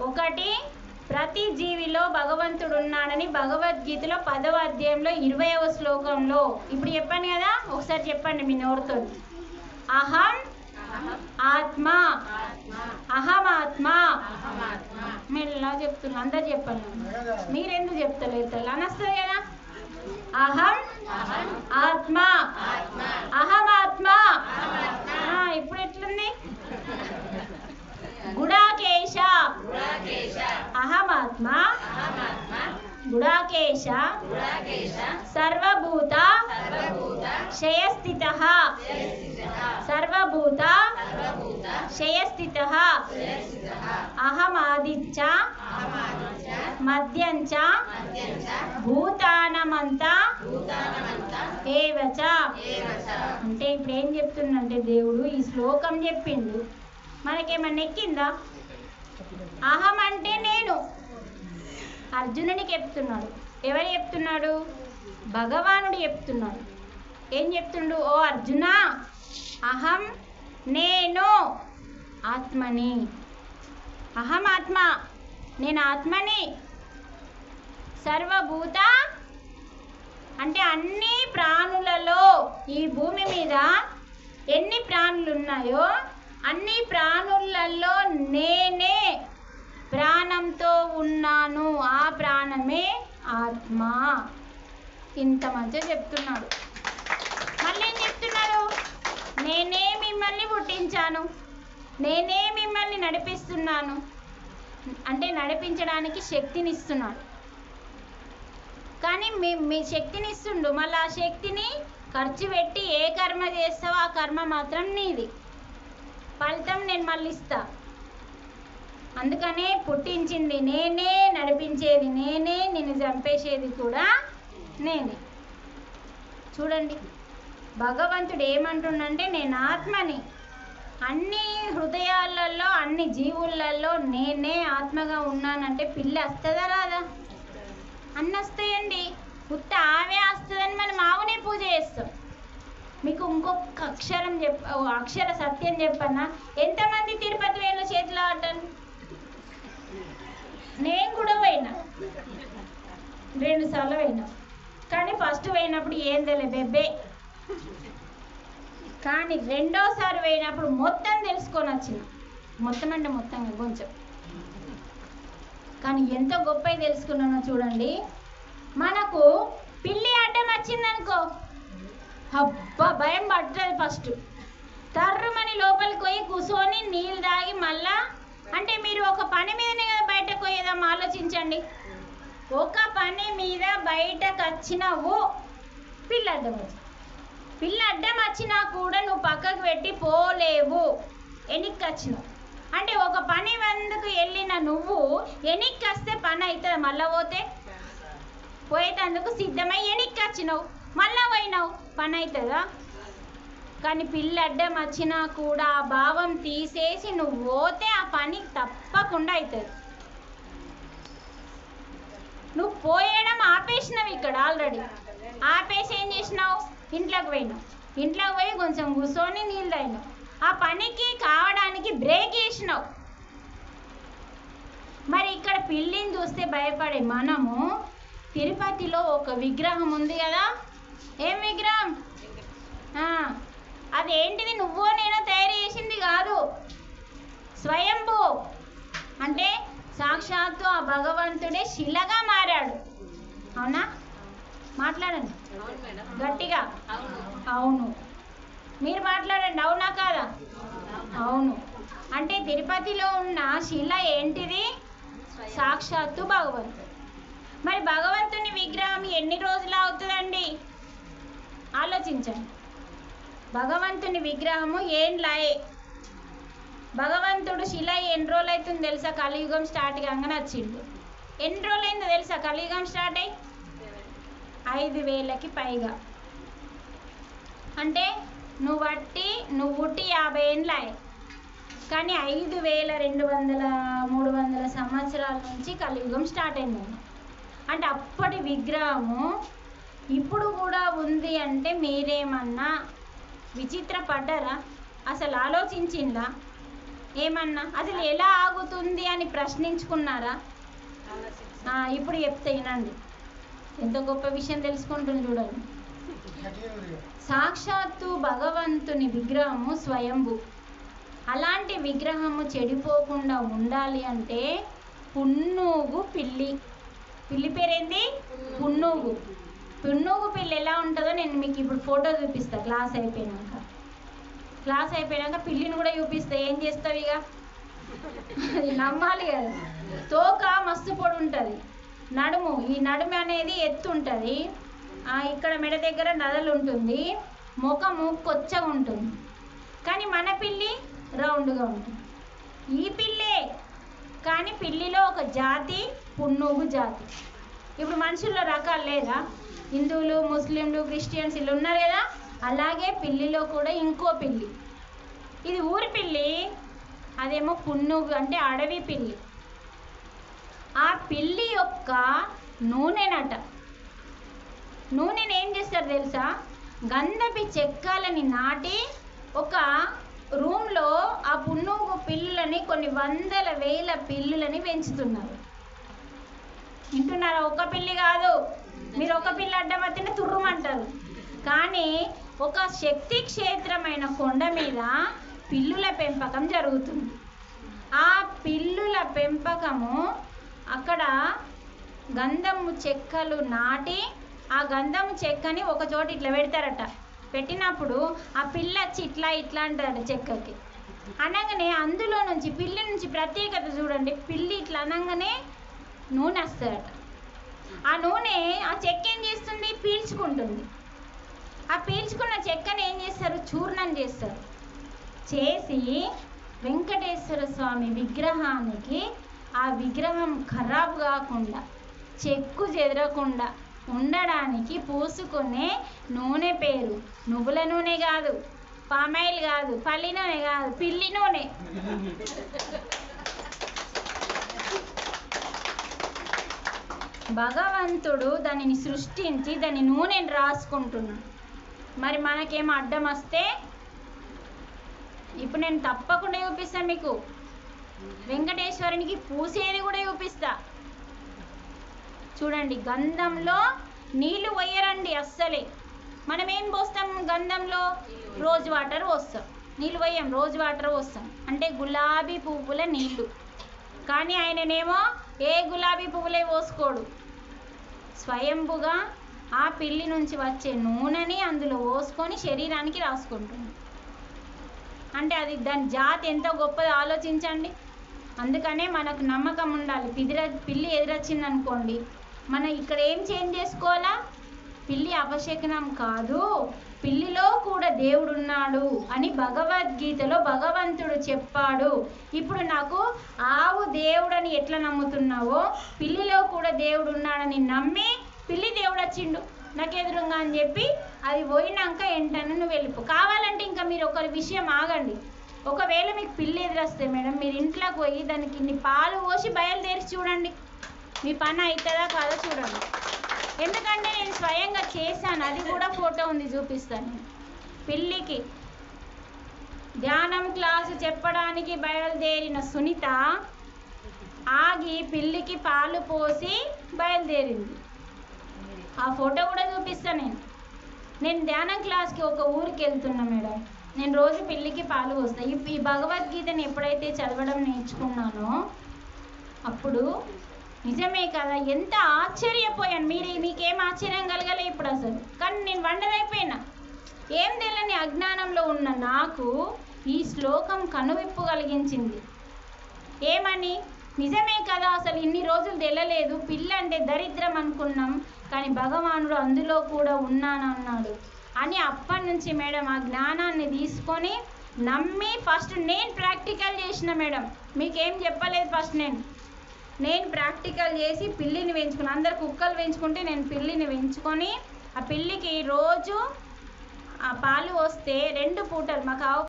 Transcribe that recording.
ఒకటి ప్రతి జీవిలో భగవంతుడు ఉన్నాడని భగవద్గీతలో పదవ అధ్యాయంలో ఇరవైవ శ్లోకంలో. ఇప్పుడు చెప్పాను కదా ఒకసారి చెప్పండి మీ నోరుతో. అహం ఆత్మ. అహం ఆత్మ. మెల్లగా చెప్తున్నారు అందరు చెప్పండి. మీరెందుకు చెప్తలేదు తల్లి అనొస్తుంది కదా. అహం ఆత్మ అహం ఆత్మ ఆ, ఇప్పుడు ఎట్లుంది గుడాకేశ అహమాత్మ గుడాకేశ. సర్వభూత. శయస్థిత సర్వభూత. శయస్థిత అహమాదిత్య. మధ్యంచ భూతానమంతా. ఏవచ. అంటే ఇప్పుడు ఏం చెప్తుండంటే దేవుడు ఈ శ్లోకం చెప్పిండు. మనకేమన్నా ఎక్కిందా? అహం అంటే నేను. అర్జునునికి చెప్తున్నాడు. ఎవరు చెప్తున్నాడు? భగవానుడు చెప్తున్నాడు. ఏం చెప్తుండు ఓ అర్జున అహం నేను ఆత్మని. అహం ఆత్మ నేను ఆత్మని. సర్వభూత అంటే అన్ని ప్రాణులలో ఈ భూమి మీద ఎన్ని ప్రాణులు ఉన్నాయో అన్ని ప్రాణులలో నేనే ప్రాణంతో ఉన్నాను అనే ఆత్మ ఇంత మంచిగా చెప్తున్నాడు. మళ్ళీ ఏం చెప్తున్నాడు నేనే మిమ్మల్ని పుట్టించాను. నేనే మిమ్మల్ని నడిపిస్తున్నాను. అంటే నడిపించడానికి శక్తిని ఇస్తున్నాడు కానీ మీ మీ శక్తిని ఇస్తుండు మళ్ళీ ఆ శక్తిని ఖర్చు పెట్టి ఏ కర్మ చేస్తావో ఆ కర్మ మాత్రం నీది. ఫలితం నేను మళ్ళీ ఇస్తాను అందుకనే పుట్టించింది నేనే నడిపించేది నేనే నిన్ను చంపేసేది కూడా నేనే. చూడండి భగవంతుడు ఏమంటుండంటే నేను ఆత్మని అన్ని హృదయాలలో అన్ని జీవులలో నేనే ఆత్మగా ఉన్నానంటే పిల్లి వస్తుందా రాదా? అన్ని వస్తాయండి. ఉత్త ఆవే వస్తుందని మనం ఆవునే పూజ చేస్తాం. మీకు ఇంకొక అక్షరం చెప్ ఓ అక్షర సత్యం చెప్పన్నా. ఎంతమంది తిరుపతి వేలు చేతిలో ఆటను నేను కూడా పోయినా. రెండు సార్లు పోయినా. కానీ ఫస్ట్ పోయినప్పుడు ఏం తెలియదు బెబ్బే కానీ రెండోసారి పోయినప్పుడు మొత్తం తెలుసుకొని వచ్చిన. మొత్తం అంటే మొత్తం కొంచెం. కానీ ఎంత గొప్ప తెలుసుకున్నానో చూడండి. మనకు పిల్లి అడ్డం వచ్చిందనుకో. అబ్బా భయం పడుతుంది ఫస్ట్ తర్రుమని లోపలికి పోయి కూర్చొని నీళ్ళు తాగి మళ్ళా అంటే మీరు ఒక పని మీదనే కదా బయటకు పోయేది. చూడండి ఒక పని మీద బయటకు వచ్చినావు పిల్ల అడ్డం వచ్చి పిల్ల అడ్డం వచ్చినా కూడా నువ్వు పక్కకు పెట్టి పోలేవు. వెనక్కి వచ్చినావు అంటే ఒక పని వందుకు వెళ్ళిన నువ్వు వెనక్కి వస్తే పని అవుతుంది మళ్ళా పోతే? పోయేటందుకు సిద్ధమై వెనక్కి వచ్చినావు మళ్ళా పోయినావు పని అవుతుందా కానీ పిల్ల అడ్డం వచ్చినా కూడా ఆ భావం తీసేసి నువ్వు పోతే ఆ పని తప్పకుండా అవుతుంది నువ్వు పోయడం ఆపేసినావు ఇక్కడ ఆల్రెడీ ఆపేసి ఏం చేసినావు? ఇంట్లోకి పోయినావు. ఇంట్లోకి పోయి కొంచెం కూర్చొని నీళ్ళు తాగినావు. ఆ పనికి కావడానికి బ్రేక్ వేసినావు. మరి ఇక్కడ పిల్లిని చూస్తే భయపడే మనము తిరుపతిలో ఒక విగ్రహం ఉంది కదా? ఏం విగ్రహం? అదేంటిది నువ్వో నేను తయారు చేసింది కాదు స్వయంభూ అంటే సాక్షాత్తు ఆ భగవంతుడే శిలగా మారాడు. అవునా? మాట్లాడండి. గట్టిగా. అవును. అవును. మీరు మాట్లాడండి. అవునా కాదా? అవును. అంటే తిరుపతిలో ఉన్న శిల ఏంటిది? సాక్షాత్తు భగవంతుడు. మరి భగవంతుని విగ్రహం ఎన్ని రోజులు అవుతుందండి? ఆలోచించండి. భగవంతుని విగ్రహము ఏండ్లాయే భగవంతుడు శిల ఎన్ని రోజులు అవుతుంది తెలుసా? కలియుగం స్టార్ట్ కాగానే వచ్చిండు. ఎన్ని రోజులు అయిందో తెలుసా? కలియుగం స్టార్ట్ అయ్యి ఐదు వేలకి పైగా. అంటే నువ్వు బట్టి నువ్వు పుట్టి యాభై ఏండ్లాయే కానీ ఐదు వేల రెండు వందల మూడు వందల సంవత్సరాల నుంచి కలియుగం స్టార్ట్ అయింది. అంటే అప్పటి విగ్రహము ఇప్పుడు కూడా ఉంది అంటే మీరేమన్నా విచిత్ర పడ్డరా అసలు ఆలోచించిందా ఏమన్నా? అసలు ఎలా ఆగుతుంది అని ప్రశ్నించుకున్నారా? ఇప్పుడు చెప్తే వినండి. ఎంత గొప్ప విషయం తెలుసుకుంటుంది చూడండి. సాక్షాత్తు భగవంతుని విగ్రహము స్వయంభు. అలాంటి విగ్రహము చెడిపోకుండా ఉండాలి అంటే పున్నూగు పిల్లి. పిల్లి పేరేంది? పున్నూగు. పున్నూగు పిల్లి ఎలా ఉంటుందో నేను మీకు ఇప్పుడు ఫోటో చూపిస్తా. క్లాస్ అయిపోయినాక. క్లాస్ అయిపోయినాక పిల్లిని కూడా చూపిస్తే ఏం చేస్తావు ఇక? అది నమ్మాలి కదా. తోక మస్తు పొడి ఉంటుంది. నడుము ఈ నడుము అనేది ఎత్తు ఉంటుంది. ఇక్కడ మెడ దగ్గర నదలు ఉంటుంది. ముఖము కొచ్చగా ఉంటుంది. కానీ మన పిల్లి రౌండ్గా ఉంటుంది. ఈ పిల్లే కానీ పిల్లిలో ఒక జాతి పున్నూగు జాతి. ఇప్పుడు మనుషుల్లో రకాలు లేదా? హిందువులు ముస్లింలు క్రిస్టియన్స్ వీళ్ళు ఉన్నారు కదా? అలాగే పిల్లిలో కూడా ఇంకో పిల్లి ఇది ఊరి పిల్లి అదేమో పున్నుగు అంటే అడవి పిల్లి ఆ పిల్లి యొక్క నూనెనట. నూనెని ఏం చేస్తారు తెలుసా? గంధపి చెక్కాలని నాటి ఒక రూమ్లో ఆ పున్నుగు పిల్లులని కొన్ని వందల వేల పిల్లులని పెంచుతున్నారు. వింటున్నారా? ఒక పిల్లి కాదు. మీరు ఒక పిల్లి అడ్డం వస్తేనే తుర్రుమంటారు. కానీ ఒక శక్తి క్షేత్రమైన కొండ మీద పిల్లుల పెంపకం జరుగుతుంది. ఆ పిల్లుల పెంపకము అక్కడ గంధము చెక్కలు నాటి ఆ గంధము చెక్కని ఒక చోట ఇట్లా పెడతారట. పెట్టినప్పుడు ఆ పిల్ల వచ్చి ఇట్లా ఇట్లా అంటారట చెక్కకి. అనగానే అందులో నుంచి పిల్లి నుంచి ప్రత్యేకత చూడండి. పిల్లి ఇట్లా అనగానే నూనె వస్తారట ఆ నూనె ఆ చెక్క ఏం చేస్తుంది? పీల్చుకుంటుంది. ఆ పీల్చుకున్న చెక్కను ఏం చేస్తారు? చూర్ణం చేస్తారు. చేసి వెంకటేశ్వర స్వామి విగ్రహానికి ఆ విగ్రహం ఖరాబ్ కాకుండా చెక్కు చెదరకుండా ఉండడానికి పూసుకునే నూనె పేరు. నువ్వుల నూనె కాదు పామాయిల్ కాదు పల్లి నూనె కాదు పిల్లి నూనె. భగవంతుడు దానిని సృష్టించి దాని నూనెని రాసుకుంటున్నాడు. మరి మనకేం అడ్డం వస్తే ఇప్పుడు నేను తప్పకుండా చూపిస్తాను మీకు. వెంకటేశ్వరునికి పూసేది కూడా చూపిస్తా. చూడండి గంధంలో నీళ్ళు పోయరండి అస్సలే. మనం ఏం పోస్తాం గంధంలో? రోజ్ వాటర్ పోస్తాం. నీళ్ళు పోయాం రోజ్ వాటర్ పోస్తాం. అంటే గులాబీ పువ్వుల నీళ్ళు కానీ ఆయననేమో ఏ గులాబీ పువ్వులే పోసుకోడు. స్వయంభుగా ఆ పిల్లి నుంచి వచ్చే నూనెని అందులో పోసుకొని శరీరానికి రాసుకుంటుంది. అంటే అది దాని జాతి ఎంతో గొప్పది ఆలోచించండి. అందుకనే మనకు నమ్మకం ఉండాలి. పిదిర పిల్లి ఎదురొచ్చింది అనుకోండి మనం ఇక్కడ ఏం చేంజ్ చేసుకోవాలా? పిల్లి అపశకనం కాదు పిల్లిలో కూడా దేవుడు ఉన్నాడు అని భగవద్గీతలో భగవంతుడు చెప్పాడు. ఇప్పుడు నాకు ఆవు దేవుడని ఎట్లా నమ్ముతున్నావో పిల్లిలో కూడా దేవుడు ఉన్నాడని నమ్మి పిల్లి దేవుడు వచ్చిండు. నాకు ఎదురుగా అని చెప్పి అది పోయినాక ఏంటని నువ్వు వెళ్ళిపో. కావాలంటే ఇంకా మీరు ఒకరి విషయం ఆగండి. ఒకవేళ మీకు పిల్లి ఎదురొస్తే మేడం మీరు ఇంట్లోకి పోయి దానికి ఇన్ని పాలు పోసి బయలుదేరి చూడండి. మీ పని అవుతుందా కాదో చూడండి. ఎందుకంటే నేను స్వయంగా చేశాను. అది కూడా ఫోటో ఉంది చూపిస్తాను. నేను. పిల్లికి ధ్యానం క్లాసు చెప్పడానికి బయలుదేరిన సునీత ఆగి పిల్లికి పాలు పోసి బయలుదేరింది. ఆ ఫోటో కూడా చూపిస్తాను నేను. నేను ధ్యానం క్లాస్కి ఒక ఊరికి వెళ్తున్నా మేడం. నేను రోజు పిల్లికి పాలు పోస్తాను ఈ భగవద్గీతని ఎప్పుడైతే చదవడం నేర్చుకున్నానో అప్పుడు నిజమే కదా ఎంత ఆశ్చర్యపోయాను. మీరు మీకేం ఆశ్చర్యం కలగలే ఇప్పుడు అసలు. కానీ నేను వండర్ అయిపోయినా ఏం తెలియని అజ్ఞానంలో ఉన్న నాకు ఈ శ్లోకం కనువిప్పు కలిగించింది. ఏమని? నిజమే కదా అసలు ఇన్ని రోజులు తెలలేదు పిల్ల అంటే దరిద్రం అనుకున్నాం కానీ భగవానుడు అందులో కూడా ఉన్నానన్నాడు. అని అప్పటి నుంచి మేడం ఆ జ్ఞానాన్ని తీసుకొని నమ్మి ఫస్ట్ నేను ప్రాక్టికల్ చేసిన మేడం. మీకేం చెప్పలేదు ఫస్ట్ నేను. నేను ప్రాక్టికల్ చేసి పిల్లిని పెంచుకున్నాను అందరు కుక్కలు పెంచుకుంటే నేను పిల్లిని పెంచుకొని ఆ పిల్లికి రోజు ఆ పాలు వస్తే రెండు పూటలు మాకు ఆవు